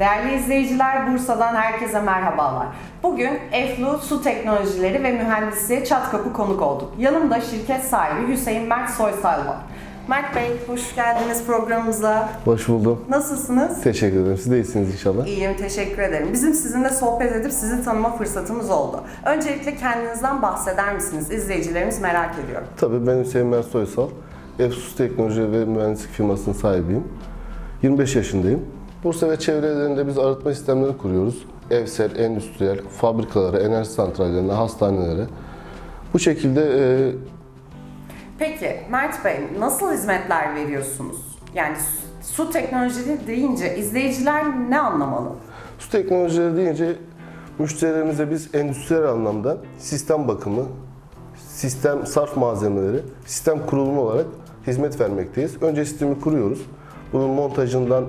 Değerli izleyiciler, Bursa'dan herkese merhabalar. Bugün Eflu Su Teknolojileri ve Mühendisi Çatkapı konuk olduk. Yanımda şirket sahibi Hüseyin Mert Soysal var. Mert Bey, hoş geldiniz programımıza. Hoş buldum. Nasılsınız? Teşekkür ederim. Siz de iyisiniz inşallah. İyiyim, teşekkür ederim. Bizim sizinle sohbet edip sizi tanıma fırsatımız oldu. Öncelikle kendinizden bahseder misiniz? İzleyicilerimiz merak ediyor. Tabii ben Hüseyin Mert Soysal. Efsus Teknoloji ve Mühendislik firmasının sahibiyim. 25 yaşındayım. Bursa ve çevrelerinde biz arıtma sistemleri kuruyoruz. Evsel, endüstriyel, fabrikalara, enerji santrallerine, hastanelere. Bu şekilde e, Peki Mert Bey, nasıl hizmetler veriyorsunuz? Yani su- teknolojileri deyince izleyiciler ne anlamalı? su teknolojileri deyince müşterilerimize biz endüstriyel anlamda sistem bakımı, sistem sarf malzemeleri, sistem kurulumu olarak hizmet vermekteyiz. Önce sistemi kuruyoruz. Bunun montajından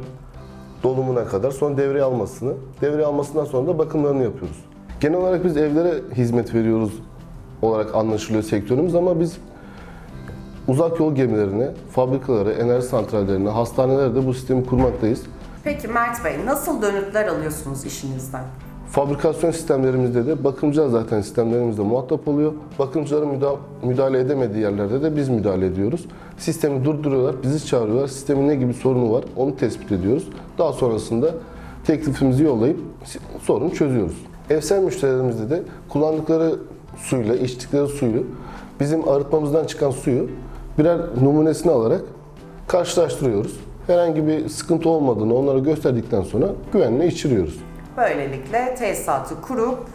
dolumuna kadar sonra devreye almasını, devreye almasından sonra da bakımlarını yapıyoruz. Genel olarak biz evlere hizmet veriyoruz olarak anlaşılıyor sektörümüz ama biz uzak yol gemilerine, fabrikalara, enerji santrallerine, hastanelere de bu sistemi kurmaktayız. Peki Mert Bey, nasıl dönütler alıyorsunuz işinizden? Fabrikasyon sistemlerimizde de bakımcılar zaten sistemlerimizde muhatap oluyor. Bakımcıların müda- müdahale edemediği yerlerde de biz müdahale ediyoruz. Sistemi durduruyorlar, bizi çağırıyorlar. Sistemin ne gibi sorunu var onu tespit ediyoruz. Daha sonrasında teklifimizi yollayıp sorunu çözüyoruz. Evsel müşterilerimizde de kullandıkları suyla, içtikleri suyu, bizim arıtmamızdan çıkan suyu birer numunesini alarak karşılaştırıyoruz. Herhangi bir sıkıntı olmadığını onlara gösterdikten sonra güvenle içiriyoruz. Böylelikle tesisatı kurup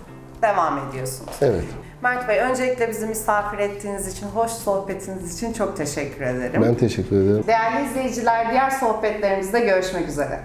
devam ediyorsunuz. Evet. Mert Bey, öncelikle bizi misafir ettiğiniz için, hoş sohbetiniz için çok teşekkür ederim. Ben teşekkür ederim. Değerli izleyiciler, diğer sohbetlerimizde görüşmek üzere.